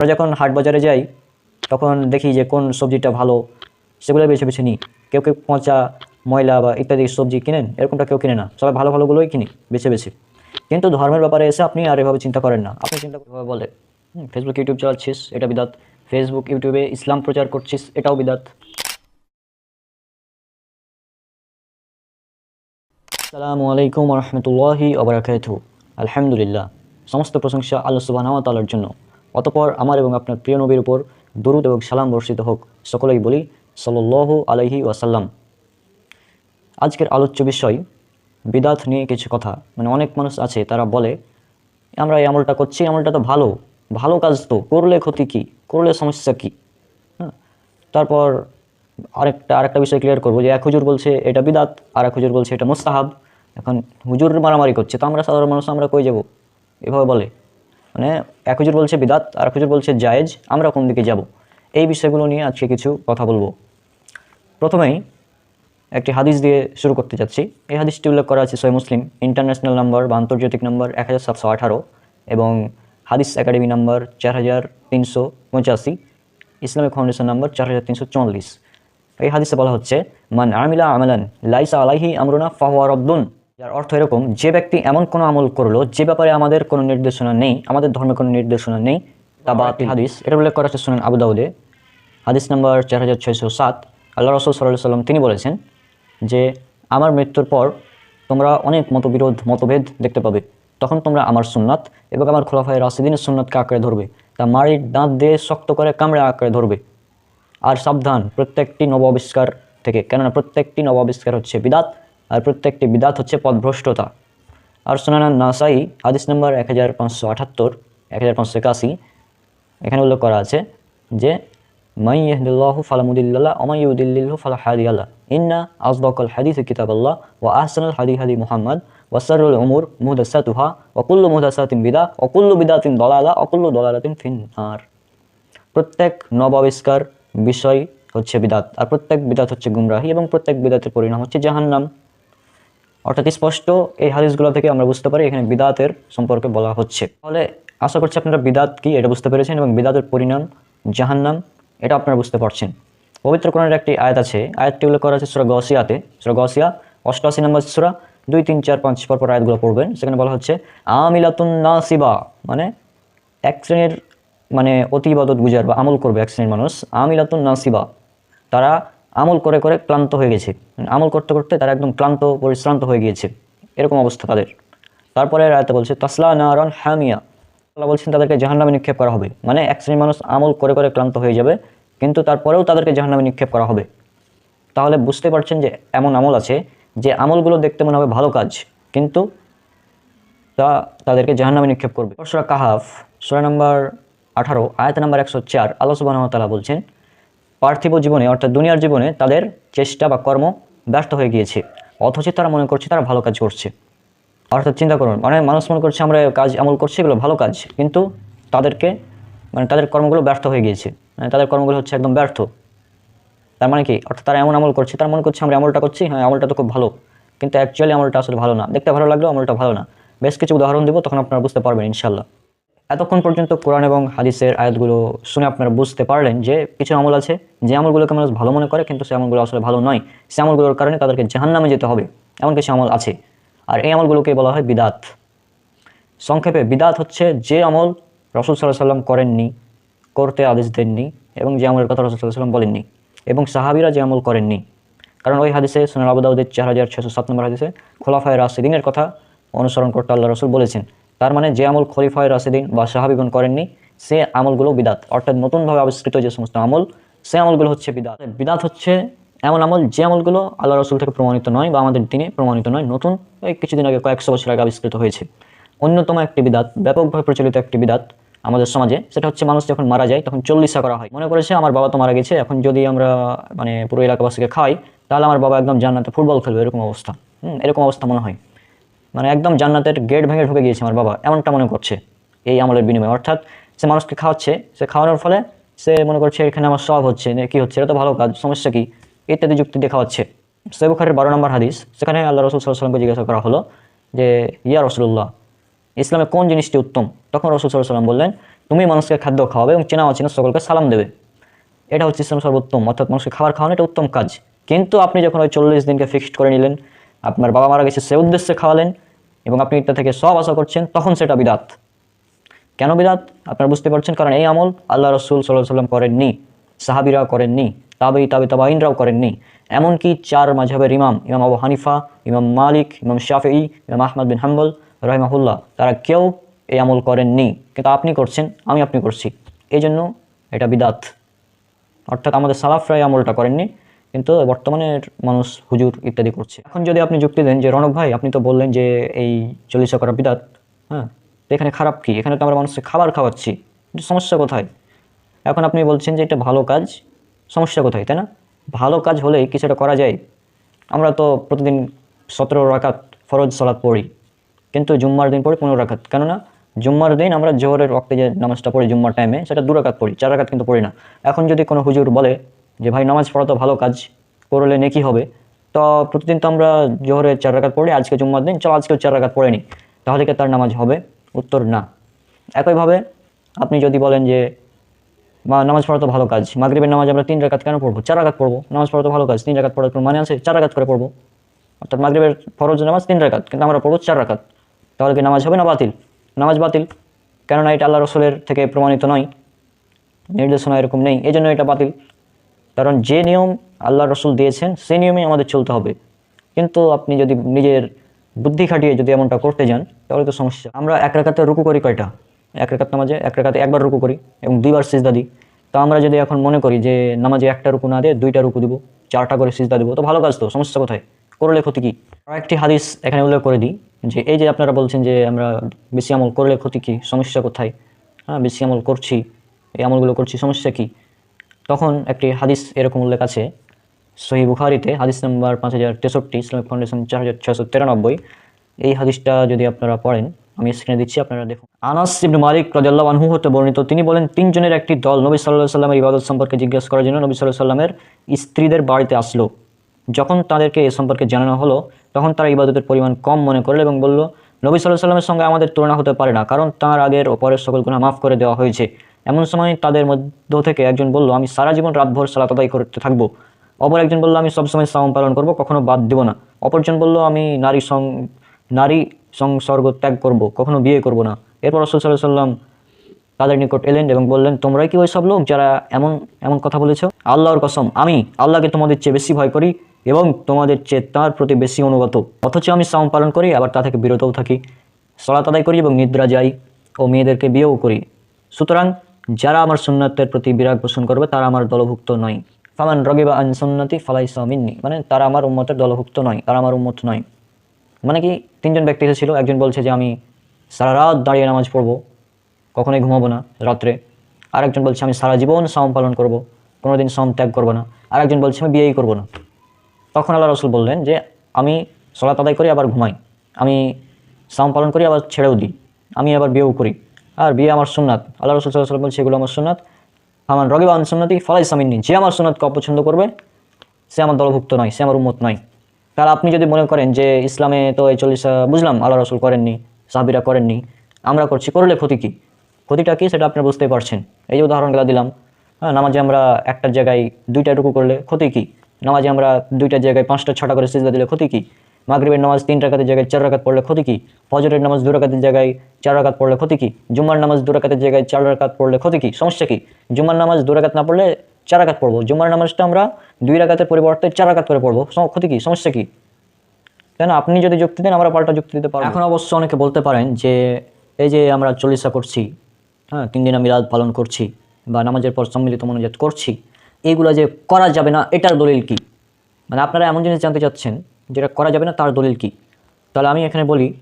আমরা যখন হাট বাজারে যাই, তখন দেখি যে কোন সবজিটা ভালো, সেগুলো বেছে বেছে নিই। কেউ কেউ পচা, ময়লা বা ইত্যাদি সবজি কিনেন, এরকমটা কেউ কিনে না। সবাই ভালো ভালোগুলোই কিনি, বেছে বেছে। কিন্তু ধর্মের ব্যাপারে এসে আপনি আর এভাবে চিন্তা করেন না। আপনি চিন্তা করে বলে ফেসবুক ইউটিউব চালাচ্ছিস, এটা বিদাত। ফেসবুক ইউটিউবে ইসলাম প্রচার করছিস, এটাও বিদাত। আসসালামু আলাইকুম রহমতুল্লাহি ওবরাকাতু আলহামদুলিল্লাহ। সমস্ত প্রশংসা আল্লাহ সুবাহ তালার জন্য। অতপর আমার এবং আপনার প্রিয় নবীর উপর দরুদ এবং সালাম বর্ষিত হোক। সকলেই বলি, সাল্লাল্লাহু আলাইহি ওয়াসাল্লাম। আজকের আলোচ্য বিষয়, বিদাত নিয়ে কিছু কথা। মানে অনেক মানুষ আছে, তারা বলে, আমরা এই আমলটা করছি, আমলটা তো ভালো। ভালো কাজ তো, করলে ক্ষতি কী? করলে সমস্যা কী? হ্যাঁ? তারপর আরেকটা আরেকটা বিষয় ক্লিয়ার করব যে, এক হুজুর বলছে, এটা বিদাত। আর এক হুজুর বলছে, এটা মোস্তাহাব। এখন হুজুর মারামারি করছে, তো আমরা সাধারণ মানুষ, আমরা কই যাব? এভাবে বলে। মানে এক হুজুর বলছে বিদাত, আর এক হুজুর বলছে জায়েজ, আমরা কোন দিকে যাব? এই বিষয়গুলো নিয়ে আজকে কিছু কথা বলব। প্রথমেই একটি হাদিস দিয়ে শুরু করতে যাচ্ছি। এই হাদিসটি উল্লেখ করা আছে সই মুসলিম, ইন্টারন্যাশনাল নাম্বার বা আন্তর্জাতিক নাম্বার এক হাজার সাতশো আঠারো এবং হাদিস একাডেমি নাম্বার চার হাজার তিনশো পঁচাশি, ইসলামিক ফাউন্ডেশন নাম্বার চার হাজার তিনশো চল্লিশ এই হাদিসে বলা হচ্ছে, মান আমিলা আমালান, লাইসা আলাইহি আমরুনা, ফাহুয়া রব্দুন। যার অর্থ এরকম যে ব্যক্তি এমন কোনো আমল করল যে ব্যাপারে আমাদের কোনো নির্দেশনা নেই আমাদের ধর্মে কোনো নির্দেশনা নেই তা বা হাদিস। এটা উল্লেখ করা হচ্ছে শুনেন আবু দাউদে। হাদিস নাম্বার চার হাজার ছয়শো সাত। আল্লাহ রসুল সাল্লাহ সাল্লাম তিনি বলেছেন যে আমার মৃত্যুর পর তোমরা অনেক মতবিরোধ মতভেদ দেখতে পাবে। তখন তোমরা আমার সুন্নাত এবং আমার খোলাফায় রাশিদিনের সুন্নাতকে আঁকড়ে ধরবে। তা মারির দাঁত দিয়ে শক্ত করে কামড়ে আঁকড়ে ধরবে। আর সাবধান প্রত্যেকটি নব আবিষ্কার থেকে। কেননা প্রত্যেকটি নব আবিষ্কার হচ্ছে বিদাত। আর প্রত্যেকটি বিদাত হচ্ছে পদভ্রষ্টতা। আর সোনানা নাসাই হাদিস নম্বর এক হাজার পাঁচশো আটাত্তর, এক হাজার পাঁচশো একাশি, এখানে উল্লেখ করা আছে যে মাই ইয়াহদুল্লাহ ফালামুদিল্লাহ অমাই উদিল্লিল্লাহ ফালা হাদি আল্লাহ ইন্না আসবাকল হাদিস কিতাব আল্লাহ ও আহসানুল হাদি হাদি মুহাম্মদ ওয়াসারুল উমুর মুহদাসাতুহা ওকুল্লু মুহদাসাতিন বিদা অকুল্লু বিদাতিন দলালা অকুল্লু দলালাতিন ফিনহার প্রত্যেক নব আবিষ্কার বিষয় হচ্ছে বিদাত, আর প্রত্যেক বিদাত হচ্ছে গুমরাহি এবং প্রত্যেক বিদাতের পরিণাম হচ্ছে জাহান্নাম। অর্থাৎ স্পষ্ট এই হাদিসগুলো থেকে আমরা বুঝতে পারি এখানে বিদাতের সম্পর্কে বলা হচ্ছে। তাহলে আশা করছি আপনারা বিদাত কি এটা বুঝতে পেরেছেন এবং বিদাতের পরিণাম জাহান্নাম এটা আপনারা বুঝতে পারছেন। পবিত্র কোরআনের একটি আয়াত আছে, আয়াতটি উল্লেখ করা আছে সুরা গসিয়াতে। সুরা গসিয়া, অষ্টআশি নম্বর সুরা, দুই, তিন, চার, পাঁচ, পর পর আয়াতগুলো পড়বেন। সেখানে বলা হচ্ছে, আমিলাতুন নাসিবা মানে এক শ্রেণির মানে অতি ইবাদত গুজার বা আমল করবে এক শ্রেণির মানুষ। আমিলাতুন নাসিবা, তারা আমল করে করে ক্লান্ত হয়ে গেছে। আমল করতে করতে তারা একদম ক্লান্ত, পরিশ্রান্ত হয়ে গিয়েছে। এরকম অবস্থা তাদের। তারপরে রায়তে বলছে, তাসলা নারন হামিয়া। আল্লাহ বলছেন, তাদেরকে জাহান্নামে নিক্ষেপ করা হবে। মানে এক শ্রেণির মানুষ আমল করে করে ক্লান্ত হয়ে যাবে, কিন্তু তারপরেও তাদেরকে জাহান্নামে নিক্ষেপ করা হবে। তাহলে বুঝতে পারছেন যে এমন আমল আছে যে আমলগুলো দেখতে মনে হবে ভালো কাজ, কিন্তু তা তাদেরকে জাহান্নামে নিক্ষেপ করবে। সুরা কাহাফ, সুরা নম্বর আঠারো, আয়াত নম্বর একশো চার, আল্লাহ সুবাহ তালা বলছেন পার্থিব জীবনে, অর্থাৎ দুনিয়ার জীবনে তাদের চেষ্টা বা কর্ম ব্যর্থ হয়ে গিয়েছে। অথচ তারা মনে করছে তারা ভালো কাজ করছে। অর্থাৎ চিন্তা করুন মানে মানুষ মনে করছে আমরা কাজ আমল করছি, এগুলো ভালো কাজ, কিন্তু তাদেরকে মানে তাদের কর্মগুলো ব্যর্থ হয়ে গিয়েছে। মানে তাদের কর্মগুলো হচ্ছে একদম ব্যর্থ। তার মানে কি? অর্থাৎ তারা এমন আমল করছে, তার মনে করছে আমরা আমলটা করছি হ্যাঁ আমলটা তো খুব ভালো। কিন্তু অ্যাকচুয়ালি আমলটা আসলে ভালো না। দেখতে ভালো লাগল আমলটা ভালো না। বেশ কিছু উদাহরণ দেবো, তখন আপনারা বুঝতে পারবেন ইনশাল্লাহ এতক্ষণ পর্যন্ত কোরআন এবং হাদিসের আয়াতগুলো শুনে আপনারা বুঝতে পারলেন যে কিছু আমল আছে, যে আমলগুলোকে মানুষ ভালো মনে করে, কিন্তু সে আমলগুলো আসলে ভালো নয়। সে আমলগুলোর কারণে তাদেরকে জাহান্নামে যেতে হবে। এমন কিছু আমল আছে। আর এই আমলগুলোকে বলা হয় বিদাত। সংক্ষেপে, বিদাত হচ্ছে যে আমল রসুল সাল্লাহ সাল্লাম করেননি, করতে আদেশ দেননি, এবং যে আমলের কথা রসুল সাল্লাহ সাল্লাম বলেননি, এবং সাহাবিরা যে আমল করেননি। কারণ ওই হাদিসে সোনাল আবুদাউদের চার হাজার ছশো সাত নম্বর হাদিসে খোলাফায় রাশিদিনের কথা অনুসরণ করতে আল্লাহ রসুল বলেছেন। তার মানে যে আমল খলিফায় রাশিদিন বা সাহাবিগণ করেননি, সে আমলগুলো বিদাত। অর্থাৎ নতুনভাবে আবিষ্কৃত যে সমস্ত আমল, সে আমলগুলো হচ্ছে বিদাত। বিদাত হচ্ছে এমন আমল যে আমলগুলো আল্লাহ রসুল থেকে প্রমাণিত নয় বা আমাদের দিনে প্রমাণিত নয়, নতুন কিছুদিন আগে, কয়েকশো বছর আগে আবিষ্কৃত হয়েছে। অন্যতম একটি বিদাত, ব্যাপকভাবে প্রচলিত একটি বিদাত আমাদের সমাজে, সেটা হচ্ছে মানুষ যখন মারা যায়, তখন চল্লিশা করা হয়। মনে করেছে আমার বাবা তো মারা গেছে, এখন যদি আমরা মানে পুরো এলাকাবাসীকে খাই তাহলে আমার বাবা একদম জান্নাতে ফুটবল খেলবে, এরকম অবস্থা। হুম, এরকম অবস্থা মনে হয়। মানে একদম জান্নাতের গেট ভেঙে ঢুকে গিয়েছে আমার বাবা, এমনটা মনে করছে। এই আমলের বিনিময়ে। অর্থাৎ সে মানুষকে খাওয়াচ্ছে, সে খাওয়ানোর ফলে সে মনে করছে এখানে আমার সব হচ্ছে কি হচ্ছে, এটা তো ভালো কাজ, সমস্যা কি? ইত্যাদি যুক্তি দিয়ে খাওয়াচ্ছে। সেবুখারের বারো নম্বর হাদিস, সেখানে আল্লাহ রসুল সাল্লামকে জিজ্ঞাসা করা হলো যে, ইয়া রসুল্লাহ ইসলামে কোন জিনিসটি উত্তম? তখন রসুল সাল্লাম বললেন, তুমি মানুষকে খাদ্য খাওয়াবে এবং চেনা অচেনা সকলকে সালাম দেবে। এটা হচ্ছে ইসলাম সর্বোত্তম, অর্থাৎ মানুষকে খাবার খাওয়ানো এটা উত্তম কাজ। কিন্তু আপনি যখন ওই চল্লিশ দিনকে ফিক্সড করে নিলেন আপনার বাবা মারা গেছে, সে উদ্দেশ্যে খাওয়ালেন এবং আপনি এটা থেকে সব আশা করছেন, তখন সেটা বিদাত। কেন বিদাত? আপনারা বুঝতে পারছেন, কারণ এই আমল আল্লাহ রসুল সাল্লাহ সাল্লাম করেননি সাহাবিরা করেননি তাবেই তাবে তাবাইনরাও করেননি। এমনকি চার মাঝহের ইমাম ইমাম আবু হানিফা, ইমাম মালিক, ইমাম শাফি ইমাম আহমদ বিন হাম্বল, রহিমাহুল্লাহ, তারা কেউ এই আমল করেননি। কিন্তু আপনি করছেন, আমি আপনি করছি। এই জন্য এটা বিদাত। অর্থাৎ আমাদের সালাফরা এই আমলটা করেননি। কিন্তু বর্তমানে মানুষ হুজুর ইত্যাদি করছে। এখন যদি আপনি যুক্তি দেন যে রণক ভাই, আপনি তো বললেন যে এই চল্লিশা করা বিদাত হ্যাঁ? তো এখানে খারাপ কি? এখানে তো আমরা মানুষকে খাবার খাওয়াচ্ছি। সমস্যা কোথায়? এখন আপনি বলছেন যে এটা ভালো কাজ, সমস্যা কোথায়, তাই না? ভালো কাজ হলেই কিছুটা করা যায়। আমরা তো প্রতিদিন সতেরো রাকাত ফরজ সালাত পড়ি, কিন্তু জুম্মার দিন পড়ি পনেরো রাখাত কেননা জুম্মার দিন আমরা জোহরের রক্তে যে নামাজটা পড়ি জুম্মার টাইমে সেটা দু রাকাত পড়ি, চার রাকাত কিন্তু পড়ি না। এখন যদি কোনো হুজুর বলে যে ভাই নামাজ পড়া তো ভালো কাজ, করলে নেকি হবে। তো প্রতিদিন তো আমরা জোহরের চার রাকাত পড়ি, আজকে জুম্মার দিন, চলো আজকেও চার রাকাত পড়ে নিই তাহলে কি তার নামাজ হবে? উত্তর না। একইভাবে আপনি যদি বলেন যে বা নামাজ পড়া তো ভালো কাজ, মাগরিবের নামাজ আমরা তিন রাকাত কেন পড়ব? চার রাকাত পড়ব। নামাজ পড়া তো ভালো কাজ, তিন রাকাত পড়ার কোনো মানে আছে? চার রাকাত করে পড়ব। অর্থাৎ মাগরিবের ফরজ নামাজ তিন রাকাত, কিন্তু আমরা পড়ব চার রাকাত। তাহলে কি নামাজ হবে না বাতিল? নামাজ বাতিল। কেননা এটা আল্লাহ রসুলের থেকে প্রমাণিত নয়। নির্দেশনা এরকম নেই। এই জন্য এটা বাতিল। কারণ যে নিয়ম আল্লাহ রসুল দিয়েছেন, সেই নিয়মেই আমাদের চলতে হবে। কিন্তু আপনি যদি নিজের বুদ্ধি খাটিয়ে যদি এমনটা করতে যান, তাহলে তো সমস্যা। আমরা এক রেখাতে রুকু করি কয়টা? এক রেখাত নামাজে, এক রেখাতে একবার রুকু করি এবং দুইবার সিজদা দিই। তো আমরা যদি এখন মনে করি যে নামাজে একটা রুকু না দিয়ে দুইটা রুকু দিব, চারটা করে সিজদা দিব, তো ভালো কাজ তো, সমস্যা কোথায়? করলে ক্ষতি কী? আর একটি হাদিস এখানে উল্লেখ করে দিই যে এই যে আপনারা বলছেন যে আমরা বেশি আমল করলে ক্ষতি কী, সমস্যা কোথায়? হ্যাঁ বেশি আমল করছি, এই আমলগুলো করছি, সমস্যা কী? তখন একটি হাদিস এরকম উল্লেখ আছে। সহি বুখারিতে হাদিস নাম্বার পাঁচ হাজার তেষট্টি, ইসলামিক ফাউন্ডেশন চার হাজার ছশো তিরানব্বই। এই হাদিসটা যদি আপনারা পড়েন, আমি স্ক্রিনে দিচ্ছি, আপনারা দেখুন। আনাস ইবনে মালিক রাদিয়াল্লাহু আনহু হতে বর্ণিত, তিনি বলেন, তিনজনের একটি দল নবী সাল্লাল্লাহু সাল্লামের ইবাদত সম্পর্কে জিজ্ঞেস করার জন্য নবী সাল্লাল্লাহু সাল্লামের স্ত্রীদের বাড়িতে আসলো। যখন তাদেরকে এ সম্পর্কে জানানো হলো, তখন তারা ইবাদতের পরিমাণ কম মনে করল এবং বলল, নবী সাল্লাহ সাল্লামের সঙ্গে আমাদের তুলনা হতে পারে না, কারণ তার আগের ও পরের সকল গুণা মাফ করে দেওয়া হয়েছে। এমন সময় তাদের মধ্য থেকে একজন বলল, আমি সারা জীবন রাতভর সালাত আদায় করতে থাকব। অপর একজন বলল, আমি সবসময় সাওম পালন করব, কখনো বাদ দিব না। অপরজন বলল, আমি নারী সং, নারী সংসর্গ ত্যাগ করব, কখনো বিয়ে করব না। এরপর রসুল সাল্লাহ সাল্লাম তাদের নিকট এলেন এবং বললেন, তোমরাই কি ওই সব লোক যারা এমন এমন কথা বলেছ? আল্লাহর কসম, আমি আল্লাহকে তোমাদের চেয়ে বেশি ভয় করি এবং তোমাদের চেয়ে তার প্রতি বেশি অনুগত। অথচ আমি সাম পালন করি, আবার তা থেকে বিরতও থাকি। সলাত আদায় করি এবং নিদ্রা যাই ও মেয়েদেরকে বিয়েও করি। সুতরাং যারা আমার সুন্নাতের প্রতি বিরাগ পোষণ করবে, তারা আমার দলভুক্ত নয়। ফামান রগিবা আন সুন্নতি ফালাই সামিননি মানে তারা আমার উম্মতের দলভুক্ত নয়, তারা আমার উম্মত নয়। মানে কি, তিনজন ব্যক্তি এসেছিল, একজন বলছে যে আমি সারা রাত দাঁড়িয়ে নামাজ পড়ব, কখনোই ঘুমাবো না রাত্রে। আরেকজন বলছে আমি সারা জীবন সাম পালন করব, কোনোদিন সাম ত্যাগ করব না। আরেকজন বলছে আমি বিয়েই করব না। তখন আল্লাহ রসুল বললেন যে আমি সলাত আদায় করি, আবার ঘুমাই। আমি সাম পালন করি, আবার ছেড়েও দিই। আমি আবার বিয়েও করি। আর বিয়ে আমার সুন্নাত। আল্লাহ রসুল সাল্লাম বলছে এগুলো আমার সুন্নাত। আমার রগিবান সুন্নতি ফলাই সামিনী যে আমার সুন্নাতকে অপছন্দ করবে? সে আমার দলভুক্ত নয়, সে আমার উম্মত নয়। তাহলে আপনি যদি মনে করেন যে ইসলামে তো এই চল্লিশ বুঝলাম, আল্লাহ রসুল করেননি, সাহাবিরা করেননি, আমরা করছি, করলে ক্ষতি কী? ক্ষতিটা কী? সেটা আপনি বুঝতেই পারছেন। এই যে উদাহরণগুলো দিলাম হ্যাঁ নামাজে আমরা একটার জায়গায় দুইটা টুকু করলে ক্ষতি কী? নামাজে আমরা দুইটার জায়গায় পাঁচটা, ছটা করে সিজদা দিলে ক্ষতি কী? মাগরিবের নামাজ তিন রাকাতের জায়গায় চার রাকাত পড়লে ক্ষতি কী? ফজরের নামাজ দু রাকাতের জায়গায় চার রাকাত পড়লে ক্ষতি কী? জুম্মার নামাজ দু রাকাতের জায়গায় চার রাকাত পড়লে ক্ষতি কী? সমস্যা কী? জুম্মার নামাজ দু রাকাত না পড়লে চার রাকাত পড়ব। জুম্মার নামাজটা আমরা দুই রাকাতের পরিবর্তে চার রাকাত করে পড়ব। ক্ষতি কী? সমস্যা কী? কেন আপনি যদি যুক্তি দেন, আমরা পাল্টা যুক্তি দিতে পারব। এখন অবশ্য অনেকে বলতে পারেন যে, এই যে আমরা চল্লিশা করছি হ্যাঁ তিন দিন মিলাদ পালন করছি বা নামাজের পর সম্মিলিত মনোজাত করছি এইগুলো যে করা যাবে না, এটার দলিল কি? মানে আপনারা এমন জিনিস জানতে চাচ্ছেন যেটা করা যাবে না, তার দলিল কি? তাহলে আমি এখানে বলি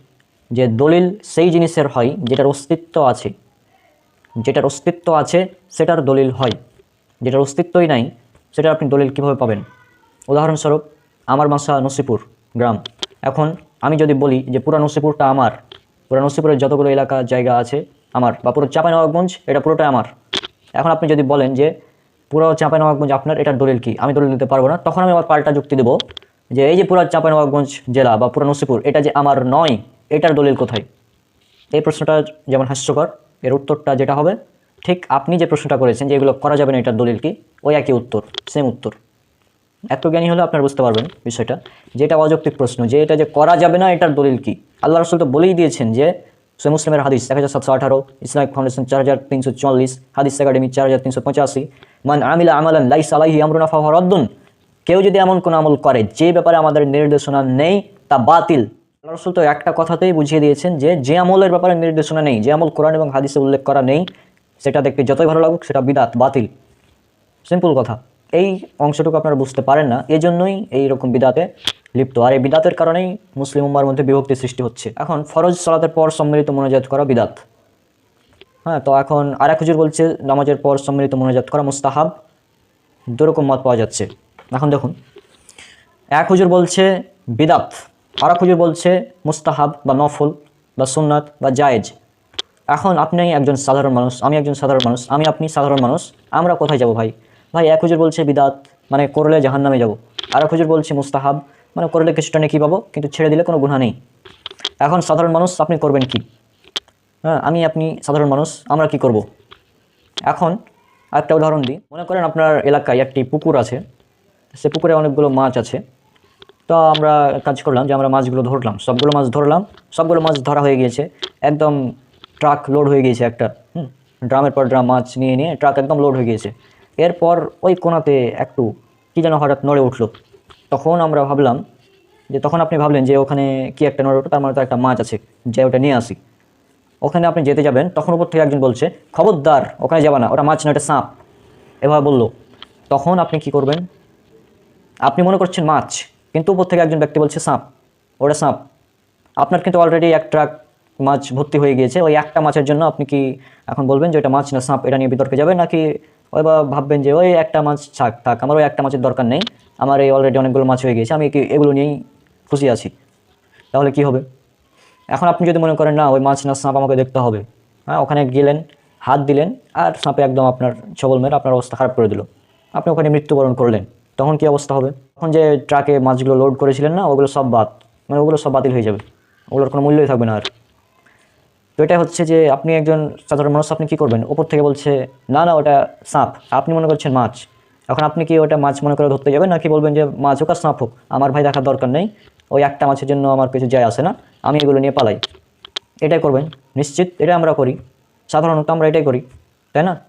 যে দলিল সেই জিনিসের হয় যেটার অস্তিত্ব আছে। যেটার অস্তিত্ব আছে, সেটার দলিল হয়। যেটার অস্তিত্বই নাই সেটা আপনি দলিল কীভাবে পাবেন? উদাহরণস্বরূপ, আমার বাসা নসিপুর গ্রাম। এখন আমি যদি বলি যে পুরা নসিপুরটা আমার, পুরা নসিপুরের যতগুলো এলাকা, জায়গা আছে আমার, বা পুরো চাঁপাইনবাবগঞ্জ, এটা পুরোটাই আমার। এখন আপনি যদি বলেন যে পুরো চাঁপাইনবাবগঞ্জ আপনার, এটার দলিল কি? আমি দলিল দিতে পারব না, তখন আমি আবার পাল্টা যুক্তি দেবো। যে এই যে পুরো চাঁপাইনবাবগঞ্জ জেলা বা পুরো নসিপুর, এটা যে আমার নয়, এটার দলিল কোথায়? এই প্রশ্নটা যেমন হাস্যকর, এর উত্তরটা যেটা হবে, ঠিক আপনি যে প্রশ্নটা করেছেন যে এগুলো করা যাবে না, এটার দলিল কি? ওই একই উত্তর সেম উত্তর। এত জ্ঞানী হলে আপনারা বুঝতে পারবেন বিষয়টা। যে এটা অযৌক্তিক প্রশ্ন, যে এটা যে করা যাবে না, এটার দলিল কি? আল্লাহ রসুল তো বলেই দিয়েছেন যে সে মুসলিমের হাদিস এক হাজার সাতশো আঠারো, ইসলামিক ফাউন্ডেশন চার হাজার তিনশো চল্লিশ, হাদিস একাডেমি চার হাজার তিনশো পঁচাশি, মান আমিলা আমালান লাইস আলাহি আমরুনা ফাহরদ্দুন কেউ যদি এমন কোনো আমল করে, যে ব্যাপারে আমাদের নির্দেশনা নেই, তা বাতিল। আল্লাহ তো একটা কথাতেই বুঝিয়ে দিয়েছেন যে যে আমলের ব্যাপারে নির্দেশনা নেই, যে আমল কোরআন এবং হাদিসে উল্লেখ করা নেই, সেটা দেখতে যতই ভালো লাগুক, সেটা বিদাত, বাতিল। সিম্পল কথা। এই অংশটুকু আপনারা বুঝতে পারেন না এই জন্যই এই রকম বিদাতে লিপ্ত। আর এই বিদাতের কারণেই মুসলিম উম্মার মধ্যে বিভক্তি সৃষ্টি হচ্ছে। এখন ফরজ সালাতের পর সম্মিলিত মোনাজাত করা বিদাত। হ্যাঁ তো এখন আর এক হুজুর বলছে, নামাজের পর সম্মিলিত মোনাজাত করা মুস্তাহাব। দুরকম মত পাওয়া যাচ্ছে। এখন দেখুন, এক হুজুর বলছে বিদাত, আর এক হুজুর বলছে মুস্তাহাব বা নফল বা সুন্নাত বা জায়েজ। এখন আপনি একজন সাধারণ মানুষ, আমি একজন সাধারণ মানুষ, আমি আপনি সাধারণ মানুষ, আমরা কোথায় যাব ভাই? ভাই, এক হুজুর বলছে বিদাত মানে করলে জাহান নামে যাব। আর এক হুজুর বলছে মুস্তাহাব মানে করলে কিছুটা নেকি পাবো, কিন্তু ছেড়ে দিলে কোনো গুণা নেই। এখন সাধারণ মানুষ, আপনি করবেন কি? হ্যাঁ আমি আপনি সাধারণ মানুষ, আমরা কি করব। এখন একটা উদাহরণ দিই। মনে করেন আপনার এলাকায় একটি পুকুর আছে সে পুকুরে অনেকগুলো মাছ আছে। তো আমরা কাজ করলাম যে আমরা মাছগুলো ধরলাম। সবগুলো মাছ ধরলাম, সবগুলো মাছ ধরা হয়ে গিয়েছে। একদম ট্রাক লোড হয়ে গিয়েছে একটা, হুম, ড্রামের পর ড্রাম মাছ নিয়ে নিয়ে ট্রাক একদম লোড হয়ে গিয়েছে। এরপর ওই কোনাতে একটু কী যেন হঠাৎ নড়ে উঠল। তখন আমরা ভাবলাম যে তখন আপনি ভাবলেন যে ওখানে কি একটা নড়ে উঠল, তার মানে তো একটা মাছ আছে, যে ওটা নিয়ে আসি। ওখানে আপনি যেতে যাবেন, তখন উপর থেকে একজন বলছে, খবরদার, ওখানে যাবা না, ওটা মাছ না, ওটা সাপ। এভাবে বলল। তখন আপনি কি করবেন? আপনি মনে করছেন মাছ, কিন্তু উপর থেকে একজন ব্যক্তি বলছে সাপ। ওটা সাপ। আপনার কিন্তু অলরেডি এক ট্রাক মাছ ভর্তি হয়ে গিয়েছে। ওই একটা মাছের জন্য আপনি কি এখন বলবেন যে এটা মাছ না সাপ, এটা নিয়ে বিতর্কে যাবে নাকি ওই বা ভাববেন যে ওই একটা মাছ থাক থাক, আমার ওই একটা মাছের দরকার নেই। আমার এই অলরেডি অনেকগুলো মাছ হয়ে গিয়েছে, আমি কি এগুলো নিয়েই খুশি আছি? তাহলে কি হবে? এখন আপনি যদি মনে করেন না, ওই মাছ না সাপ আমাকে দেখতে হবে হ্যাঁ ওখানে গেলেন, হাত দিলেন, আর সাপে একদম আপনার ছবল মেরে আপনার অবস্থা খারাপ করে দিল। আপনি ওখানে মৃত্যুবরণ করলেন। তখন কি অবস্থা হবে? তখন যে ট্রাকে মাছগুলো লোড করেছিলেন না, ওগুলো সব বাদ মানে ওগুলো সব বাতিল হয়ে যাবে। ওগুলোর কোনো মূল্যই থাকবে না আর। তো এটা হচ্ছে যে আপনি একজন সাধারণ মানুষ, আপনি কী করবেন? ওপর থেকে বলছে, না না, ওটা সাপ আপনি মনে করছেন মাছ। এখন আপনি কি ওটা মাছ মনে করে ধরতে যাবেন? নাকি বলবেন যে মাছ হোক আর সাপ হোক? আমার ভাই দেখার দরকার নেই। ওই একটা মাছের জন্য আমার কিছু যায় আসে না। আমি এগুলো নিয়ে পালাই। এটাই করবেন। নিশ্চিত এটা আমরা করি। সাধারণত আমরা এটাই করি। তাই না?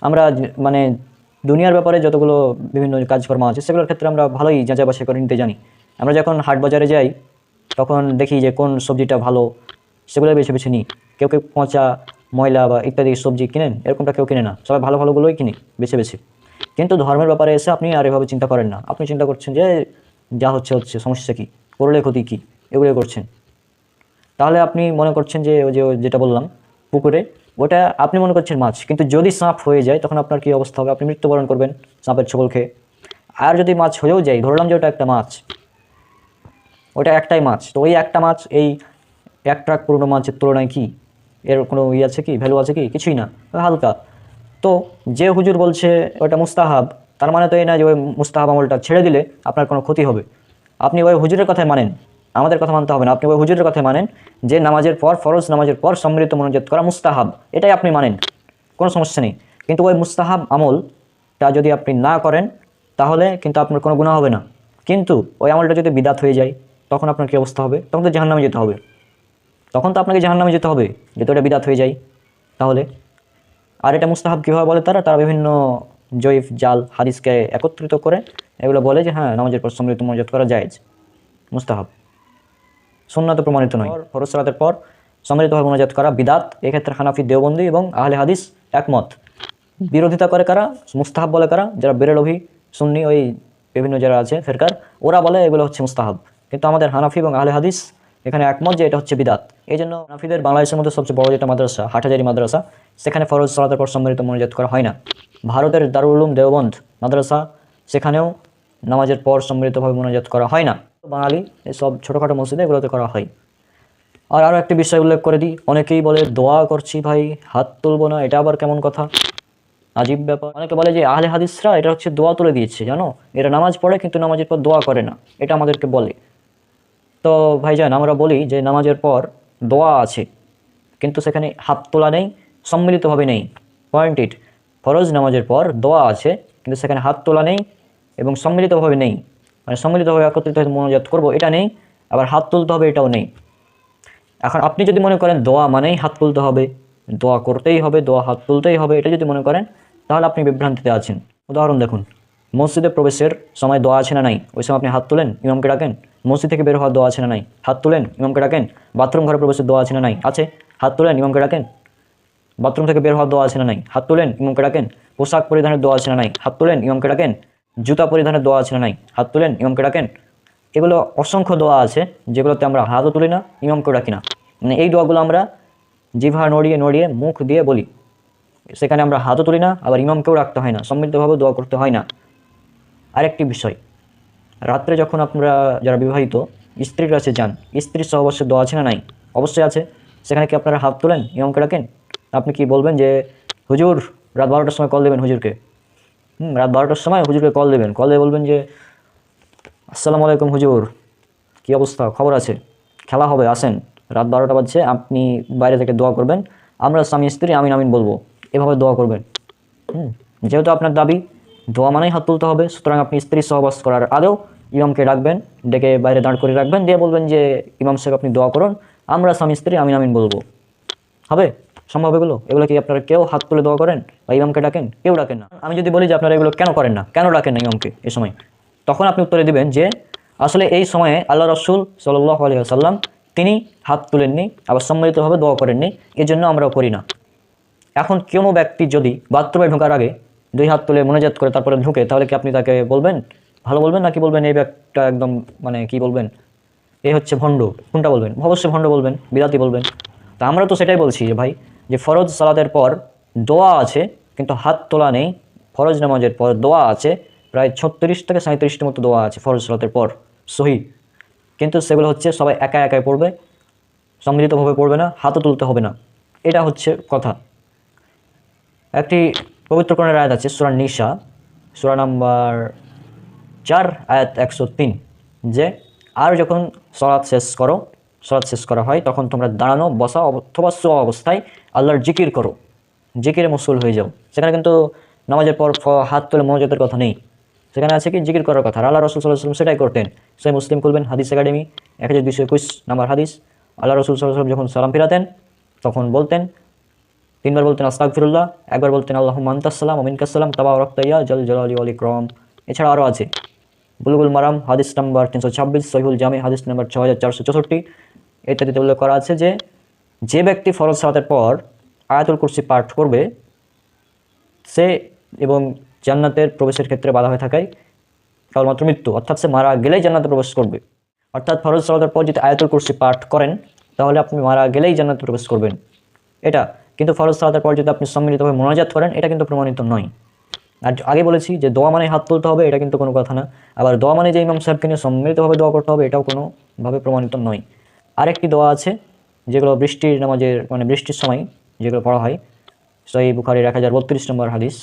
আমরা মানে দুনিয়ার ব্যাপারে যতগুলো বিভিন্ন কাজকর্ম আছে, সেগুলোর ক্ষেত্রে আমরা ভালোই যাচাই বাছাই করে নিতে জানি। আমরা যখন হাট বাজারে যাই, তখন দেখি যে কোন সবজিটা ভালো, সেগুলো বেছে বেছে নিই। কেউ কেউ পচা, ময়লা বা ইত্যাদি সবজি কিনেন, এরকমটা কেউ কিনে না। সবাই ভালো ভালোগুলোই কিনে, বেছে বেছে। কিন্তু ধর্মের ব্যাপারে এসে আপনি আর এভাবে চিন্তা করেন না। আপনি চিন্তা করছেন যে, যা হচ্ছে হচ্ছে, সমস্যা কী? করলে ক্ষতি কী? এগুলো করছেন। তাহলে আপনি মনে করছেন যে, ওই যে যেটা বললাম, পুকুরে ওটা আপনি মনে করছেন মাছ, কিন্তু যদি সাপ হয়ে যায়, তখন আপনার কী অবস্থা হবে? আপনি মৃত্যুবরণ করবেন সাপের ছবল খেয়ে। আর যদি মাছ হয়েও যায়, ধরলাম যে ওটা একটা মাছ, ওটা একটাই মাছ, তো ওই একটা মাছ, এই এক ট্রাক পুরনো মাছের তুলনায় কি? এর কোনো ইয়ে আছে কি? ভ্যালু আছে কি? কিছুই না, হালকা। তো যে হুজুর বলছে ওটা মুস্তাহাব, তার মানে তো এই না যে ওই মুস্তাহাব আমলটা ছেড়ে দিলে আপনার কোনো ক্ষতি হবে। আপনি ওই হুজুরের কথাই মানেন। আমাদের কথা মানতে হবে না। আপনি ওই হুজুরের কথা মানেন যে নামাজের পর, ফরজ নামাজের পর সম্মিলিত মনোজাত করা মুস্তাহাব। এটাই আপনি মানেন। কোনো সমস্যা নেই। কিন্তু ওই মুস্তাহাব আমলটা যদি আপনি না করেন, তাহলে কিন্তু আপনার কোনো গুণা হবে না। কিন্তু ওই আমলটা যদি বিদাত হয়ে যায়, তখন আপনার কী অবস্থা হবে? তখন তো জাহান্নামে যেতে হবে। তখন তো আপনাকে জাহান্নামে যেতে হবে। যেহেতু ওটা বিদাত হয়ে যায়, তাহলে। আর এটা মুস্তাহাব কীভাবে বলে তারা? তারা বিভিন্ন জয়ীফ, জাল, হাদিসকে একত্রিত করে এগুলো বলে যে হ্যাঁ নামাজের পর সম্মিলিত মনোজাত করা যায় মুস্তাহাব। সুন্নাত প্রমাণিত নয়। ফরজ সালাতের পর সম্মিলিতভাবে মনোজাত করা বিদাত এক্ষেত্রে হানাফি দেওবন্দি এবং আহলে হাদিস একমত। বিরোধিতা করে কারা? মুস্তাহাব বলে কারা? যারা বেরেলভি সুন্নি ওই বিভিন্ন যারা আছে ফেরকার ওরা বলে এগুলো হচ্ছে মুস্তাহাব। কিন্তু আমাদের হানাফি এবং আহলে হাদিস এখানে একমত যে এটা হচ্ছে বিদাত। এই জন্য হানাফিদের বাংলাদেশের মধ্যে সবচেয়ে বড় যেটা মাদ্রাসা হাটাজারি মাদ্রাসা সেখানে ফরজ সালাতের পর সম্মিলিত মনোজাত করা হয় না। ভারতের দারুল উলুম দেওবন্দ মাদ্রাসা সেখানেও নামাজের পর সম্মিলিতভাবে মনোজাত করা হয় না। বাঙালি এসব ছোটোখাটো মসজিদে এগুলোতে করা হয়। আর আরও একটি বিষয় উল্লেখ করে দিই। অনেকেই বলে, দোয়া করছি ভাই, হাত তুলবো না। এটা আবার কেমন কথা? আজীব ব্যাপার। অনেকে বলে যে, আহলে হাদিসরা, এটা হচ্ছে দোয়া তুলে দিয়েছে, জানো? এরা নামাজ পড়ে কিন্তু নামাজের পর দোয়া করে না। এটা আমাদেরকে বলে। তো ভাইজান, আমরা বলি যে, নামাজের পর দোয়া আছে, কিন্তু সেখানে হাত তোলা নেই, সম্মিলিতভাবে নেই। পয়েন্ট ইট ফরজ নামাজের পর দোয়া আছে, কিন্তু সেখানে হাত তোলা নেই এবং সম্মিলিতভাবে নেই। মানে সম্মিলিতভাবে একত্রিত হয়ে মনোজাত করব, এটা নেই, আবার হাত তুলতে হবে এটাও নেই। এখন আপনি যদি মনে করেন দোয়া মানেই হাত তুলতে হবে, দোয়া করতেই হবে, দোয়া হাত তুলতেই হবে, এটা যদি মনে করেন, তাহলে আপনি বিভ্রান্তিতে আছেন। উদাহরণ দেখুন, মসজিদে প্রবেশের সময় দোয়া আছে না নাই? ওই সময় আপনি হাত তুলেন, ইমামকে ডাকেন, মসজিদ থেকে বের হওয়ার দোয়া আছে না নাই? হাত তুলেন, ইমামকে ডাকেন, বাথরুম ঘরে প্রবেশের দোয়া আছে না নাই? আছে, হাত তুলেন, ইমামকে ডাকেন, বাথরুম থেকে বের হওয়ার দোয়া আছে না নাই? হাত তুলেন, ইমামকে ডাকেন, পোশাক পরিধানের দোয়া আছে না নাই? হাত তুলেন, ইমামকে ডাকেন জুতা পরিধানের দোয়া আছে না নাই? হাত তুলেন, ইমামকে ডাকেন। এগুলো অসংখ্য দোয়া আছে, যেগুলোতে আমরা হাতও তুলি না, ইমামকেও ডাকি না। মানে এই দোয়াগুলো আমরা জিভা নড়িয়ে নড়িয়ে মুখ দিয়ে বলি। সেখানে আমরা হাতও তুলি না, আবার ইমামকেও রাখতে হয় না, সম্মিলিতভাবে দোয়া করতে হয় না। আরেকটি বিষয়, রাত্রে যখন আপনারা যারা বিবাহিত, স্ত্রীর কাছে যান, স্ত্রীর সহ অবশ্যই দোয়া আছে না নাই? অবশ্যই আছে। সেখানে কি আপনারা হাত তোলেন, ইমামকে ডাকেন? আপনি কি বলবেন যে, হুজুর, রাত বারোটার সময় কল দেবেন হুজুরকে? হুম, রাত বারোটার সময় হুজুরকে কল দেবেন। কল দিয়ে বলবেন যে, আসসালামু আলাইকুম হুজুর, কী অবস্থা? খবর আছে? খেলা হবে, আসেন। রাত বারোটা বাজছে, আপনি বাইরে থেকে দোয়া করবেন। আমরা স্বামী স্ত্রী আমিন আমিন বলব। এভাবে দোয়া করবেন। হুম, যেহেতু আপনার দাবি, দোয়া মানেই হাত তুলতে হবে। সুতরাং আপনি স্ত্রী সহবাস করার আগেও ইমামকে ডাকবেন, ডেকে বাইরে দাঁড় করে রাখবেন। দিয়ে বলবেন যে, ইমাম সাহেব, আপনি দোয়া করুন। আমরা স্বামী স্ত্রী আমিন আমিন বলব। হবে? সম্ভব এগুলো? এগুলো কি আপনারা কেউ হাত তুলে দোয়া করেন? বা ইমামকে ডাকেন? কেউ ডাকেন না। আমি যদি বলি যে আপনারা এগুলো কেন করেন না? কেন ডাকেন না ইমামকে এই সময়? তখন আপনি উত্তরে দিবেন যে, আসলে এই সময়ে আল্লাহ রসুল সাল্লাহ আলী সাল্লাম তিনি হাত তুলেননি, আবার সম্মিলিতভাবে দোয়া করেননি এই জন্য আমরাও করি না। এখন কোনো ব্যক্তি যদি বাথরুমে ঢোকার আগে দুই হাত তুলে মনোজাত করে তারপরে ঢুকে, তাহলে কি আপনি তাকে বলবেন? ভালো বলবেন নাকি বলবেন এই ব্যাগটা একদম মানে কি বলবেন? এই হচ্ছে ভণ্ড। কোনটা বলবেন? অবশ্যই ভণ্ড বলবেন বিরাতি বলবেন। তা আমরা তো সেটাই বলছি যে ভাই যে ফরজ সালাদের পর দোয়া আছে, কিন্তু হাত তোলা নেই, ফরজ নামাজের পর দোয়া আছে, প্রায় ছত্রিশ থেকে সাঁত্রিশটির মতো দোয়া আছে ফরজ সালাতের পর, সহি। কিন্তু সেগুলো হচ্ছে সবাই একা একাই পড়বে, সম্মিলিতভাবে পড়বে না, হাতও তুলতে হবে না। এটা হচ্ছে কথা। একটি পবিত্রকরণের আয়াত আছে, সুরা নিশা সুরা নাম্বার চার, আয়াত একশো তিন, যে আর যখন সলাৎ শেষ করো সলাৎ শেষ করা হয়, তখন তোমরা দাঁড়ানো বসা অথবা শোয়া অবস্থায় আল্লাহর জিকির করো। জিকিরে মসুল হয়ে যাও। সেখানে কিন্তু নামাজের পর হাত তুলে মনোজাতের কথা নেই। সেখানে আছে কি? জিকির করার কথা। আল্লাহ রসুল সাল্লাহ সেটাই করতেন। সে মুসলিম খুলবেন, হাদিস একাডেমি, এক হাজার দুশো একুশ নাম্বার হাদিস। আল্লাহ রসুল সাল্লাহ যখন সালাম ফিরাতেন, তখন বলতেন, তিনবার বলতেন আস্তাক ফিরুল্লাহ একবার বলতেন আল্লাহ মান্তাসাল্লাম অমিনকাসাল্লাম তাবা রক্তাইয়া জল জলালি আলী ক্রম এছাড়া আরও আছে। বুলগুল মারাম, হাদিস নাম্বার তিনশো ছাব্বিশ সহিউল জামি, হাদিস নাম্বার ছ হাজার চারশো চৌষট্টি। ইত্যাদিতে উল্লেখ করা আছে যে যে ব্যক্তি ফরজ সালাতের পর আয়াতুল কুরসি পাঠ করবে, সে এবং জান্নাতের প্রবেশের ক্ষেত্রে বাধা হয়ে থাকায় কেবলমাত্র মৃত্যু, অর্থাৎ সে মারা গেলেই জান্নাতে প্রবেশ করবে। অর্থাৎ ফরজ সালাতের পর যদি আয়াতুল কুরসি পাঠ করেন, তাহলে আপনি মারা গেলেই জান্নাতে প্রবেশ করবেন। এটা, কিন্তু ফরজ সালাতের পর যদি আপনি সম্মিলিতভাবে মোনাজাত করেন, এটা কিন্তু প্রমাণিত নয়। আর আগে বলেছি যে দোয়া মানে হাত তুলতে হবে, এটা কিন্তু কোনো কথা না। আবার দোয়া মানে যে ইমাম সাহেবকে নিয়ে সম্মিলিতভাবে দোয়া করতে হবে, এটাও কোনোভাবে প্রমাণিত নয়। আরেকটি দোয়া আছে যেগুলো বৃষ্টির নামাজের মানে বৃষ্টির সময় যেগুলো পড়া হয়, সহি বুখারির এক হাজার বত্রিশ নম্বর হাদিস,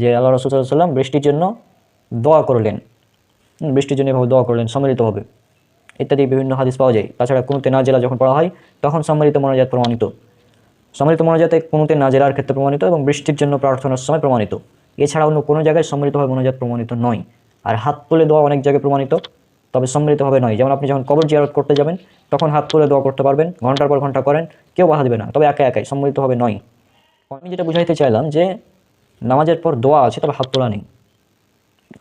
যে আল্লাহ রসুল সাল্লাম বৃষ্টির জন্য দোয়া করলেন। বৃষ্টির জন্য এভাবে দোয়া করলেন সম্মিলিতভাবে ইত্যাদি বিভিন্ন হাদিস পাওয়া যায়। তাছাড়া কোনোতে না জেলা যখন পড়া হয়, তখন সম্মিলিত মনোজাত প্রমাণিত। সম্মিলিত মনোজাতে কোনোতে না জেলার ক্ষেত্রে প্রমাণিত এবং বৃষ্টির জন্য প্রার্থনার সময় প্রমাণিত। এছাড়া অন্য কোনো জায়গায় সম্মিলিতভাবে মনোজাত প্রমাণিত নয়। আর হাত তুলে দেওয়া অনেক জায়গায় প্রমাণিত। তবে সম্মিলিতভাবে নয়। যেমন আপনি যখন কবর জিয়ারত করতে যাবেন, তখন হাত তুলে দোয়া করতে পারবেন, ঘণ্টার পর ঘণ্টা করেন, কেউ বাধা দেবে না। তবে একা একাই, সম্মিলিতভাবে নয়। আমি যেটা বুঝাইতে চাইলাম যে, নামাজের পর দোয়া আছে, তবে হাত তোলা নেই।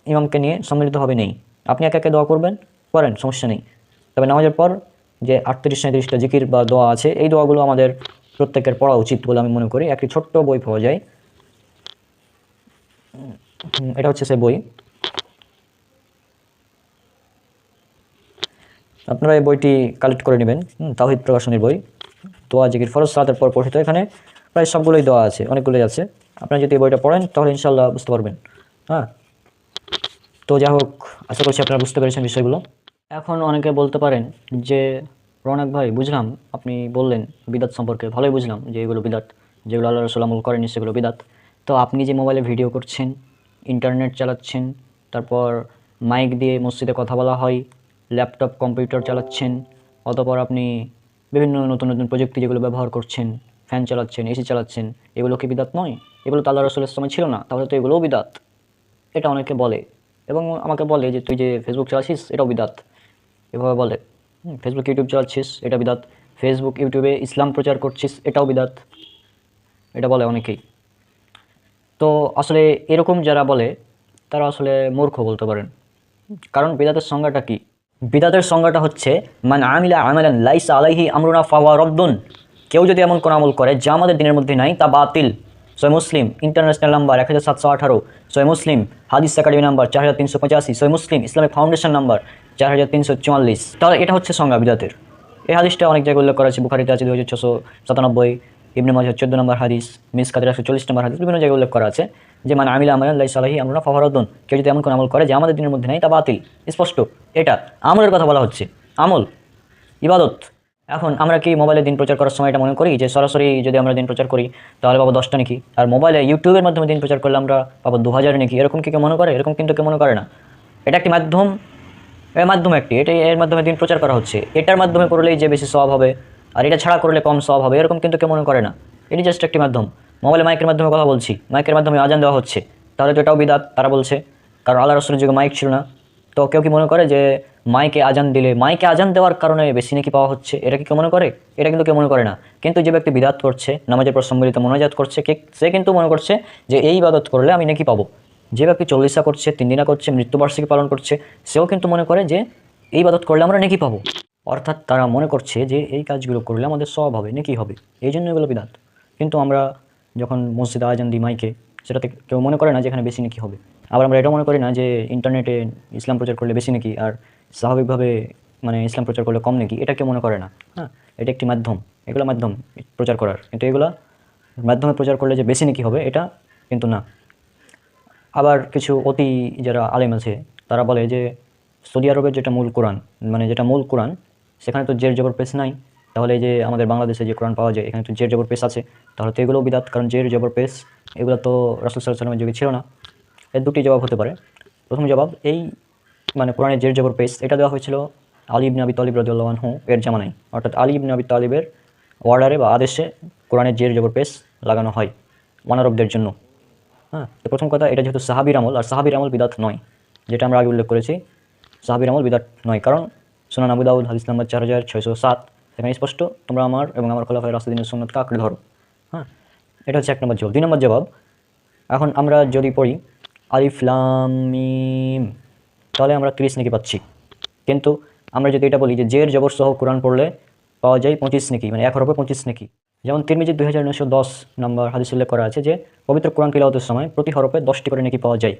ইমামকে নিয়ে সম্মিলিতভাবে নেই। আপনি একা একা দোয়া করবেন? করেন, সমস্যা নেই। তবে নামাজের পর যে আটত্রিশ সাঁত্রিশটা জিকির বা দোয়া আছে, এই দোয়াগুলো আমাদের প্রত্যেকের পড়া উচিত বলে আমি মনে করি। একটি ছোট্ট বই পাওয়া যায়। এটা হচ্ছে সে বই। আপনারা এই বইটি কালেক্ট করে নেবেন। হুম, তাওহিদ প্রকাশনীর বই। দোয়া জিকির ফরজ সালাতের পর পঠিত এখানে প্রায় সবগুলোই দেওয়া আছে অনেকগুলোই আছে। আপনারা যদি এই বইটা পড়েন তাহলে ইনশাল্লাহ বুঝতে পারবেন। হ্যাঁ? তো যাই হোক আশা করছি আপনারা বুঝতে পেরেছেন বিষয়গুলো। এখন অনেকে বলতে পারেন যে রৌনক ভাই বুঝলাম আপনি বললেন বিদাত সম্পর্কে ভালোই বুঝলাম যে এগুলো বিদাত যেগুলো আল্লাহ রসুল আমল করেনি সেগুলো বিদাত। তো আপনি যে মোবাইলে ভিডিও করছেন ইন্টারনেট চালাচ্ছেন তারপর মাইক দিয়ে মসজিদে কথা বলা হয় ল্যাপটপ, কম্পিউটার চালাচ্ছেন অতপর আপনি বিভিন্ন নতুন নতুন প্রযুক্তি যেগুলো ব্যবহার করছেন, ফ্যান চালাচ্ছেন, এসি চালাচ্ছেন, এগুলো কি বিদাত নয়? এগুলো তো আল্লাহ রসুলের সময় ছিল না, তাহলে তো এগুলোও বিদাত। এটা অনেকে বলে। এবং আমাকে বলে যে, তুই যে ফেসবুক চালাচ্ছিস, এটাও বিদাত। এভাবে বলে। ফেসবুক ইউটিউব চালাচ্ছিস, এটা বিদাত। ফেসবুক ইউটিউবে ইসলাম প্রচার করছিস, এটাও বিদাত। এটা বলে অনেকেই। তো আসলে এরকম যারা বলে, তারা আসলে মূর্খ বলতে পারেন। কারণ বিদাতের সংজ্ঞাটা কি? বিদাতের সংজ্ঞাটা হচ্ছে, মান আমিলা আমালান লাইসা আলাইহি আমরুনা ফাওয়া রদ্দুন। কেউ যদি এমন কোন আমল করে যা আমাদের দিনের মধ্যে নাই, তা বাতিল। সয় মুসলিম, ইন্টারন্যাশনাল নাম্বার এক হাজার সাতশো আঠারো। সয় মুসলিম, হাদিস একাডেমি নাম্বার চার হাজার তিনশো পঁচাশি। সয় মুসলিম, ইসলামিক ফাউন্ডেশন নাম্বার চার হাজার তিনশো চুয়াল্লিশ। তাহলে এটা হচ্ছে সংজ্ঞা বিদাতের। এই হাদিসটা অনেক জায়গায় উল্লেখ করা আছে। বুখারিতে আছে দুই হাজার ছশো সাতানব্বই, ইবনে মাজাহ চোদ্দ নম্বর হাদিস মিস কাদের একশো চল্লিশ নম্বর হাদিস, বিভিন্ন জায়গায় উল্লেখ করা আছে। যে মানে আমিলা আমার আল্লাহ সালাহি আমরা ফহরদ্দন কেউ যদি এমন কোন আমল করে যে আমাদের দিনের মধ্যে নেই, তা বাতিল। স্পষ্ট। এটা আমলের কথা বলা হচ্ছে। আমল, ইবাদত। এখন আমরা কি মোবাইলে দিন প্রচার করার সময় এটা মনে করি? যে সরাসরি যদি আমরা দিন প্রচার করি, তাহলে পাবো দশটা নাকি? আর মোবাইলে ইউটিউবের মাধ্যমে দিন প্রচার করলে আমরা পাবো দু হাজার নাকি? এরকম কি কেউ মনে করে? এরকম কিন্তু কেউ মনে করে না। এটা একটি মাধ্যম, এর মাধ্যমে একটি। এটা এর মাধ্যমে দিন প্রচার করা হচ্ছে। এটার মাধ্যমে করলেই যে বেশি সব হবে, আর এটা ছাড়া করলে কম সব হবে, এরকম কিন্তু কেউ মনে করে না। এটি জাস্ট একটি মাধ্যম। মোবাইলে মাইকের মাধ্যমে কথা বলছি, মাইকের মাধ্যমে আজান দেওয়া হচ্ছে। তাহলে তো এটাও বিদাত, তারা বলছে। কারণ আল্লাহ রসুলের যুগে মাইক ছিল না। তো কেউ কি মনে করে যে মাইকে আজান দিলে, মাইকে আজান দেওয়ার কারণে বেশি নাকি পাওয়া হচ্ছে? এটা কি কেউ মনে করে? এটা কিন্তু কেউ মনে করে না। কিন্তু যে ব্যক্তি বিদাত করছে, নামাজের পর সম্মিলিত মনোজাত করছে সে কিন্তু মনে করছে যে এই ইবাদত করলে আমি নাকি পাবো। যে ব্যক্তি চল্লিশা করছে, তিন দিনা করছে, মৃত্যুবার্ষিকী পালন করছে, সেও কিন্তু মনে করে যে এই ইবাদত করলে আমরা নাকি পাবো। অর্থাৎ তারা মনে করছে যে এই কাজগুলো করলে আমাদের সব হবে, নাকি হবে? এই জন্য এগুলো বিদাত। কিন্তু আমরা যখন মসজিদে দিই মাইকে, সেটাতে কেউ মনে করে না যে এখানে বেশি নাকি হবে। আবার আমরা এটা মনে করি না যে ইন্টারনেটে ইসলাম প্রচার করলে বেশি নাকি আর স্বাভাবিকভাবে মানে ইসলাম প্রচার করলে কম নাকি, এটা কেউ মনে করে না। হ্যাঁ এটা একটি মাধ্যম, এগুলো মাধ্যম প্রচার করার। কিন্তু এগুলো মাধ্যমে প্রচার করলে যে বেশি নাকি হবে, এটা কিন্তু না। আবার কিছু অতি যারা আলেম আছে, তারা বলে যে সৌদি আরবের যেটা মূল কোরআন মানে যেটা মূল কোরআন, সেখানে তো জের জবর পেশ নাই। তাহলে যে আমাদের বাংলাদেশে যে কোরআন পাওয়া যায়, এখানে তো জের জবর পেস আছে। তাহলে তো এগুলোও বিদাত, কারণ জের জবর পেস এগুলো তো রাসুল সাল্লামের যুগে ছিল না। এর দুটি জবাব হতে পারে। প্রথম জবাব, এই মানে কোরআনের জের জবর পেশ, এটা দেওয়া হয়েছিল আলী ইবনে আবি তালিব রাজু এর জামানায়। অর্থাৎ আলী ইবনে আবি তালিবের অর্ডারে বা আদেশে কোরআনের জের জবর পেশ লাগানো হয় অনারবদের জন্য। হ্যাঁ তো প্রথম কথা, এটা যেহেতু সাহাবির আমল, আর সাহাবির আমল বিদাত নয়, যেটা আমরা আগে উল্লেখ করেছি, সাহাবির আমল বিদাত নয়। কারণ সোনান আবু দাউদ, হাদিস নাম্বার চার হাজার ছয়শো সাত সেখানে স্পষ্ট। তোমরা আমার এবং আমার খোলাফায় রাস্তাদিনের সুন্নতকে আঁকড়ে ধরো? হ্যাঁ এটা হচ্ছে এক নম্বর জবাব। দুই নম্বর জবাব, এখন আমরা যদি পড়ি আলিফলামিম তাহলে আমরা তিরিশ নাকি পাচ্ছি? কিন্তু আমরা যদি এটা বলি যে জের জবর সহ কোরআন পড়লে পাওয়া যায় পঁচিশ নাকি মানে এক হরফে পঁচিশ নাকি? যেমন তিরমিজি দুই হাজার নশো দশ নম্বর হাদিস উল্লেখ করা আছে যে, পবিত্র কোরআন তিলাওয়াতের সময় প্রতি হরফে দশটি করে নাকি পাওয়া যায়?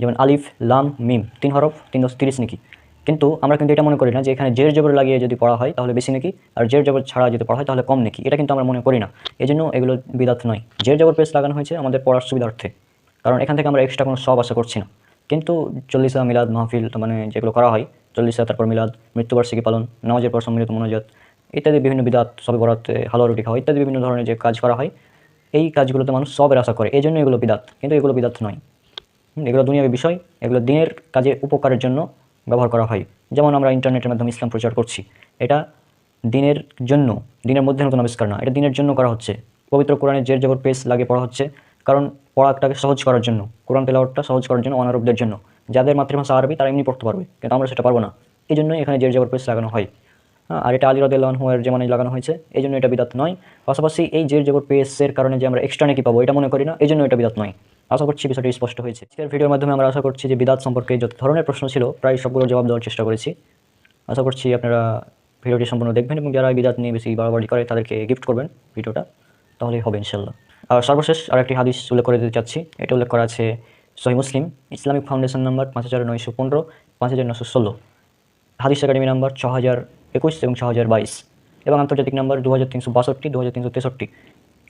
যেমন আলিফ, লাম, মিম, তিন হরফ, তিন দশ, তিরিশ নাকি? কিন্তু আমরা কিন্তু এটা মনে করি না যে এখানে জের জবর লাগিয়ে যদি পড়া হয় তাহলে বেশি নাকি, আর জের জবর ছাড়া যদি পড়া হয় তাহলে কম নাকি, এটা কিন্তু আমরা মনে করি না। এই জন্য এগুলো বিদাত নয়। জের জবর পেস লাগানো হয়েছে আমাদের পড়ার সুবিধার্থে, কারণ এখান থেকে আমরা এক্সট্রা কোনো সব আশা করছি না। কিন্তু চল্লিশা মিলাদ মাহফিল মানে যেগুলো করা হয়, চল্লিশা তারপর মিলাদ, মৃত্যুবার্ষিকী পালন, নামাজের পর সম্মিলিত মনোজাত, ইত্যাদি বিভিন্ন বিদাত, সবে বরাতে হালুয়া রুটি খাওয়া, ইত্যাদি বিভিন্ন ধরনের যে কাজ করা হয়, এই কাজগুলোতে মানুষ সবের আশা করে। এই জন্য এগুলো বিদাত, কিন্তু এগুলো বিদাত নয়। এগুলো দুনিয়াবী বিষয়, এগুলো দিনের কাজে উপকারের জন্য ব্যবহার করা হয়। যেমন আমরা ইন্টারনেটের মাধ্যমে ইসলাম প্রচার করছি। এটা দিনের জন্য দিনের মধ্যে নতুন আবিষ্কার না এটা দিনের জন্য করা হচ্ছে। পবিত্র কোরআনের জের জবর পেস লাগে পড়া হচ্ছে কারণ পড়াটাকে সহজ করার জন্য কোরআন তেলাওয়াতটা সহজ করার জন্য অনারবদের জন্য। যাদের মাতৃভাষা আরবি তারা এমনি পড়তে পারবে কিন্তু আমরা সেটা পারব না। এই জন্যই এখানে জের জবর পেস লাগানো হয়। হ্যাঁ, আর এটা আলী রদুল্লাহর যে মানে লাগানো হয়েছে। এই জন্য এটা বিদাত নয়। পাশাপাশি এই জের জবর পেসের কারণে যে আমরা এক্সট্রা নাকি পাবো এটা মনে করি না। এই জন্য এটা বিদাত নয়। আশা করছি বিষয়টি স্পষ্ট হয়েছে। আজকের ভিডিওর মাধ্যমে আমরা আশা করছি যে বিদাত সম্পর্কে যত ধরনের প্রশ্ন ছিল, প্রায় সবগুলোর জবাব দেওয়ার চেষ্টা করেছি। আশা করছি আপনারা ভিডিওটি সম্পূর্ণ দেখবেন এবং যারা বিদাত নিয়ে বেশি বাড়াবাড়ি করে, তাদেরকে গিফট করবেন ভিডিওটা। তাহলেই হবে ইনশাল্লাহ আর সর্বশেষ আরেকটি হাদিস উল্লেখ করে দিতে চাচ্ছি। এটা উল্লেখ করা আছে সহি মুসলিম, ইসলামিক ফাউন্ডেশন নাম্বার পাঁচ হাজার নয়শো পনেরো, পাঁচ হাজার নশো ষোলো। হাদিস একাডেমি নাম্বার ছ হাজার একুশ এবং ছ হাজার বাইশ। এবং আন্তর্জাতিক নাম্বার দু হাজার তিনশো বাষট্টি দু হাজার তিনশো তেষট্টি।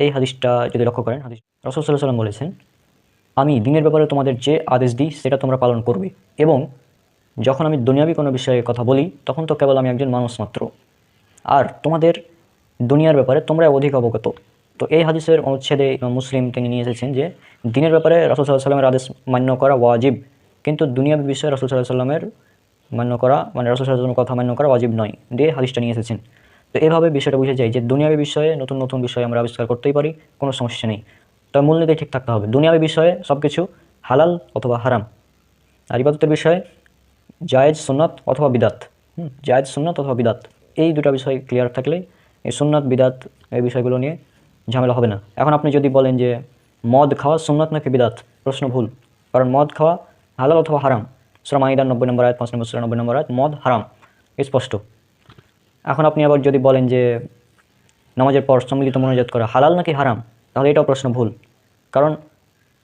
এই হাদিসটা যদি লক্ষ্য করেন, হাদিস সাল্লাহ সাল্লাম বলেছেন আমি দিনের ব্যাপারে তোমাদের যে আদেশ দিই, সেটা তোমরা পালন করবে। এবং যখন আমি দুনিয়াবি কোনো বিষয়ে কথা বলি, তখন তো কেবল আমি একজন মানুষ মাত্র। আর তোমাদের দুনিয়ার ব্যাপারে তোমরা অধিক অবগত। তো এই হাদিসের অনুচ্ছেদে মুসলিম তিনি নিয়ে এসেছেন যে, দিনের ব্যাপারে রসুল সাল্লাহ সাল্লামের আদেশ মান্য করা ওয়াজিব। কিন্তু দুনিয়াবি বিষয়ে রসুল সাল্লাহ সাল্লামের মান্য করা মানে রসুল সাল্লামের কথা মান্য করা ওয়াজিব নয়। দিয়ে হাদিসটা নিয়ে এসেছেন। তো এভাবে বিষয়টা বুঝে যায় যে, দুনিয়াবী বিষয়ে নতুন নতুন বিষয় আমরা আবিষ্কার করতেই পারি, কোনো সমস্যা নেই। তবে মূলনীতি ঠিক থাকতে হবে। দুনিয়াবী বিষয়ে সব কিছু হালাল অথবা হারাম। আর ইবাদতের বিষয়ে জায়েজ সুন্নাত অথবা বিদাত। জায়েজ সুন্নাত অথবা বিদাত। এই দুটো বিষয় ক্লিয়ার থাকলে এই সুন্নাত, বিদাত এই বিষয়গুলো নিয়ে ঝামেলা হবে না। এখন আপনি যদি বলেন যে মদ খাওয়া সুন্নাত নাকি বিদাত? প্রশ্ন ভুল। কারণ মদ খাওয়া হালাল অথবা হারাম? সুরা মাহিদার নব্বই নম্বর আয়াত, পাঁচ নম্বর সুরা নব্বই নম্বর আয়াত, মদ হারাম। স্পষ্ট। এখন আপনি আবার যদি বলেন যে নামাজের পর সম্মিলিত মনোজাত করা হালাল নাকি হারাম? তাহলে এটাও প্রশ্ন ভুল। কারণ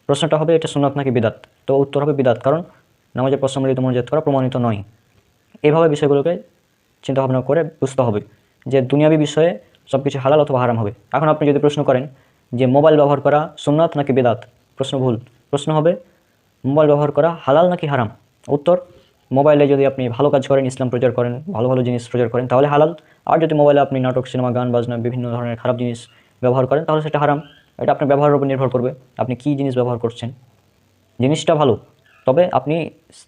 প্রশ্নটা হবে, এটা সুন্নাত নাকি বিদাত? তো উত্তর হবে বিদাত, কারণ নামাজের পর সম্মিলিত মনোজাত করা প্রমাণিত নয়। এইভাবে বিষয়গুলোকে চিন্তাভাবনা করে বুঝতে হবে যে দুনিয়াবী বিষয়ে সব কিছু হালাল অথবা হারাম হবে। এখন আপনি যদি প্রশ্ন করেন যে মোবাইল ব্যবহার করা সুন্নাত নাকি বেদাত? প্রশ্ন ভুল। প্রশ্ন হবে, মোবাইল ব্যবহার করা হালাল নাকি হারাম? উত্তর, মোবাইলে যদি আপনি ভালো কাজ করেন, ইসলাম প্রচার করেন, ভালো ভালো জিনিস প্রচার করেন, তাহলে হালাল। আর যদি মোবাইলে আপনি নাটক, সিনেমা, গান, বাজনা, বিভিন্ন ধরনের খারাপ জিনিস ব্যবহার করেন, তাহলে সেটা হারাম। এটা আপনার ব্যবহারের উপর নির্ভর করবে আপনি কী জিনিস ব্যবহার করছেন। জিনিসটা ভালো, তবে আপনি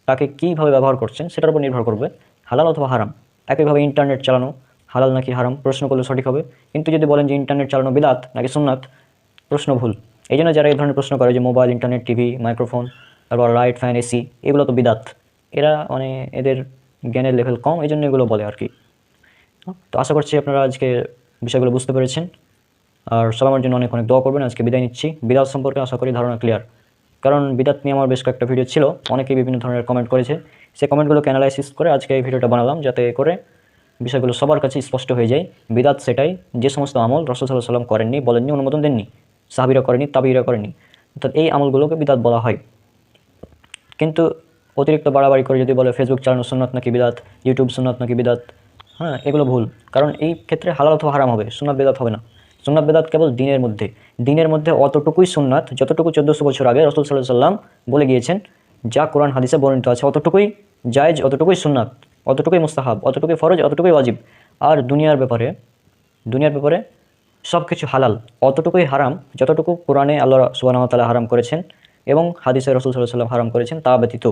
তাকে কীভাবে ব্যবহার করছেন সেটার উপর নির্ভর করবে, হালাল অথবা হারাম। একইভাবে ইন্টারনেট চালানো, হালাল নাকি হারাম, প্রশ্ন করলে সঠিক হবে। কিন্তু যদি বলেন যে ইন্টারনেট চালানো বিলাত নাকি সুন্নাত, প্রশ্ন ভুল। এই জন্য যারা এই ধরনের প্রশ্ন করে যে মোবাইল, ইন্টারনেট, টিভি, মাইক্রোফোন, তারপর লাইট ফ্যান, এসি, এগুলো তো বিদাত, এরা মানে এদের জ্ঞানের লেভেল কম, এই জন্য এগুলো বলে আর কি। তো আশা করছি আপনারা আজকে বিষয়গুলো বুঝতে পেরেছেন। আর সবাই আমার জন্য অনেক অনেক দোয়া করবেন। আজকে বিদায় নিচ্ছি। বিদাত সম্পর্কে আশা করি ধারণা ক্লিয়ার কারণ বিদাত নিয়ে আমার বেশ কয়েকটা ভিডিও ছিল। অনেকেই বিভিন্ন ধরনের কমেন্ট করেছে। সেই কমেন্টগুলোকে অ্যানালাইসিস করে আজকে এই ভিডিওটা বানালাম যাতে করে বিষয়গুলো সবার কাছে স্পষ্ট হয়ে যায়। বিদাত সেটাই। যে সমস্ত আমল রসুল সাল্লাহ সাল্লাম করেননি, বলেননি, অনুমোদন দেননি, সাহাবিরা করেনি তাবিরা করেনি অর্থাৎ এই আমলগুলোকে বিদাত বলা হয়। কিন্তু অতিরিক্ত বাড়াবাড়ি করে যদি বলে ফেসবুক চালানো সুন্নত নাকি বিদাত ইউটিউব সুন্নত নাকি বিদাত হ্যাঁ এগুলো ভুল। কারণ এই ক্ষেত্রে হালাল অথবা হারাম হবে, সুন্নাত বেদাত হবে না। সুন্নাত বেদাত কেবল দিনের মধ্যে। দিনের মধ্যে অতটুকুই সুন্নাত, যতটুকু চোদ্দোশো বছর আগে রসুল সাল্লাহ সাল্লাম বলে গিয়েছেন, যা কোরআন হাদিসে বর্ণিত আছে, অতটুকুই জায়েজ, অতটুকুই সুন্নাত, অতটুকুই মুস্তাহাব, অতটুকুই ফরজ, অতটুকুই ওয়াজিব। আর দুনিয়ার ব্যাপারে দুনিয়ার ব্যাপারে সব কিছু হালাল, অতটুকুই হারাম, যতটুকু কোরআনে আল্লাহ সুবাহতালা হারাম করেছেন এবং হাদিসে রসুল সাল্লাহ সাল্লাম হারাম করেছেন, তা ব্যতীত।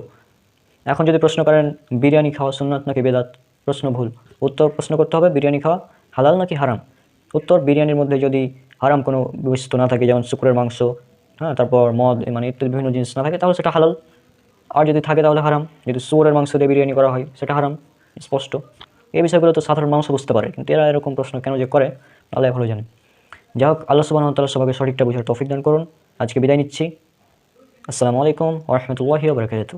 এখন যদি প্রশ্ন করেন, বিরিয়ানি খাওয়া সুন্নাত নাকি বেদাত? প্রশ্ন ভুল। উত্তর প্রশ্ন করতে হবে, বিরিয়ানি খাওয়া হালাল নাকি হারাম? উত্তর বিরিয়ানির মধ্যে যদি হারাম কোনো বস্তু না থাকে, যেমন শুকুরের মাংস হ্যাঁ তারপর মদ মানে ইত্যাদি বিভিন্ন জিনিস না থাকে, তাহলে সেটা হালাল। আর যদি থাকে তাহলে হারাম। যদি শুয়োরের মাংস দিয়ে বিরিয়ানি করা হয়, সেটা হারাম, স্পষ্ট। এই বিষয়গুলো তো সাধারণ মানুষ বুঝতে পারে, কিন্তু এরা এরকম প্রশ্ন কেন যে করে, আল্লাহ ভালো জানে। যাই হোক, আল্লাহ সুবাহ তাল্লাহ সবাইকে সঠিকটা বুঝার তৌফিক দান করুন। আজকে বিদায় নিচ্ছি। আসসালামু আলাইকুম ওরহমতুল্লাহি বারকাত